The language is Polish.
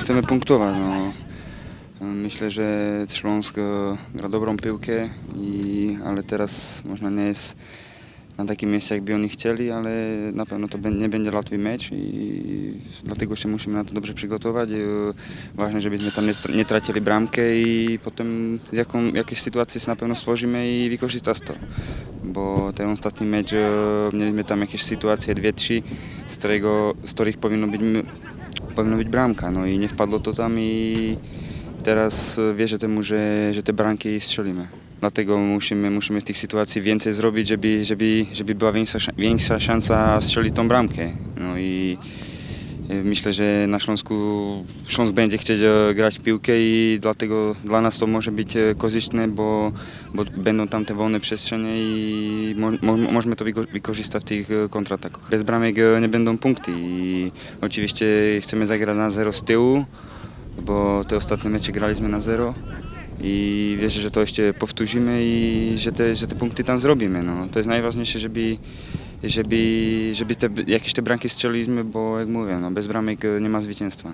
Chcemy punktować. No. Myślę, że Śląsk e, gra dobrą piłkę, i, ale teraz można nie jest na takim miejscu, jakby oni chcieli, ale na pewno to nie będzie łatwy mecz i dlatego się musimy na to dobrze przygotować. E, ważne, żebyśmy tam nie, tracili bramkę i potem jaką, jakieś sytuacje na pewno stworzymy i wykorzystać to. Bo ten ostatni mecz e, mieliśmy tam jakieś sytuacje, dwie, trzy, z, którego, z których powinno być, powinno być bramka. No i nie wpadło to tam i teraz e, wierzę temu, że, że te bramki strzelimy. Dlatego musimy, musimy z tych sytuacji więcej zrobić, żeby, żeby, żeby była większa, większa szansa strzelić tą bramkę. No i e, myślę, że na Śląsku Śląsk będzie chcieć e, grać w piłkę i dlatego dla nas to może być e, korzystne, bo, bo będą tam te wolne przestrzenie i mo, mo, możemy to wyko- wykorzystać w tych e, kontratakach. Bez bramek nie będą punkty i oczywiście chcemy zagrać na zero z tyłu, bo te ostatnie mecze graliśmy na zero i wierzę, że to jeszcze powtórzymy i że te, że te punkty tam zrobimy. No. To jest najważniejsze, żeby, żeby, żeby te, jakieś te bramki strzeliliśmy, bo jak mówię, no, bez bramek e, nie ma zwycięstwa.